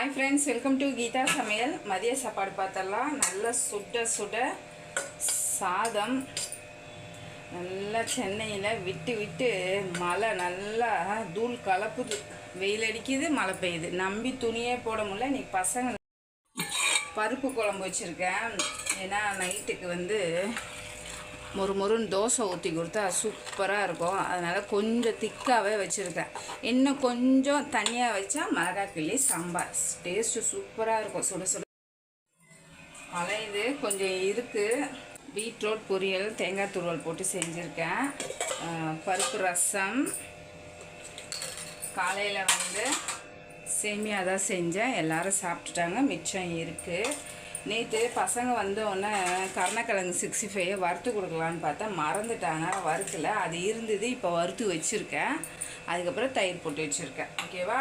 Hi friends welcome to Geetha சமையல் மதிய சாப்பாடு பார்த்தலாம் நல்ல சுட சுட சாதம். நல்லா சென்னையில் விட்டு விட்டு மழை நல்லா தூள் கலப்புது. வெயில் அடிக்குது மழை பெய்யுது. நம்பி துணியே போட முடியல. இன்னைக்கு பசங்க பருப்பு குழம்பு வச்சுருக்கேன். ஏன்னா நைட்டுக்கு வந்து மொறு மொறுன்னு தோசை ஊற்றி கொடுத்தா சூப்பராக இருக்கும். அதனால் கொஞ்சம் திக்காகவே வச்சுருக்கேன். இன்னும் கொஞ்சம் தனியாக வச்சா மிளகாய் கிள்ளி சாம்பார். டேஸ்ட்டு சூப்பராக இருக்கும். சுட சுட. அலையுது கொஞ்சம் இருக்குது பீட்ரூட் பொரியல் தேங்காய் துருவல் போட்டு செஞ்சுருக்கேன். பருப்பு ரசம். காலையில் வந்து சேமியா தான் செஞ்சேன். எல்லோரும் சாப்பிட்டுட்டாங்க. மிச்சம் இருக்குது நேற்று பசங்க வந்தோடனே கருணக்கிழங்கு சிக்ஸ்டி ஃபைவை வறுத்து கொடுக்கலான்னு பார்த்தா மறந்துட்டாங்க வறுக்கலை. அது இருந்தது இப்போ வறுத்து வச்சுருக்கேன். அதுக்கப்புறம் தயிர் போட்டு வச்சுருக்கேன். ஓகேவா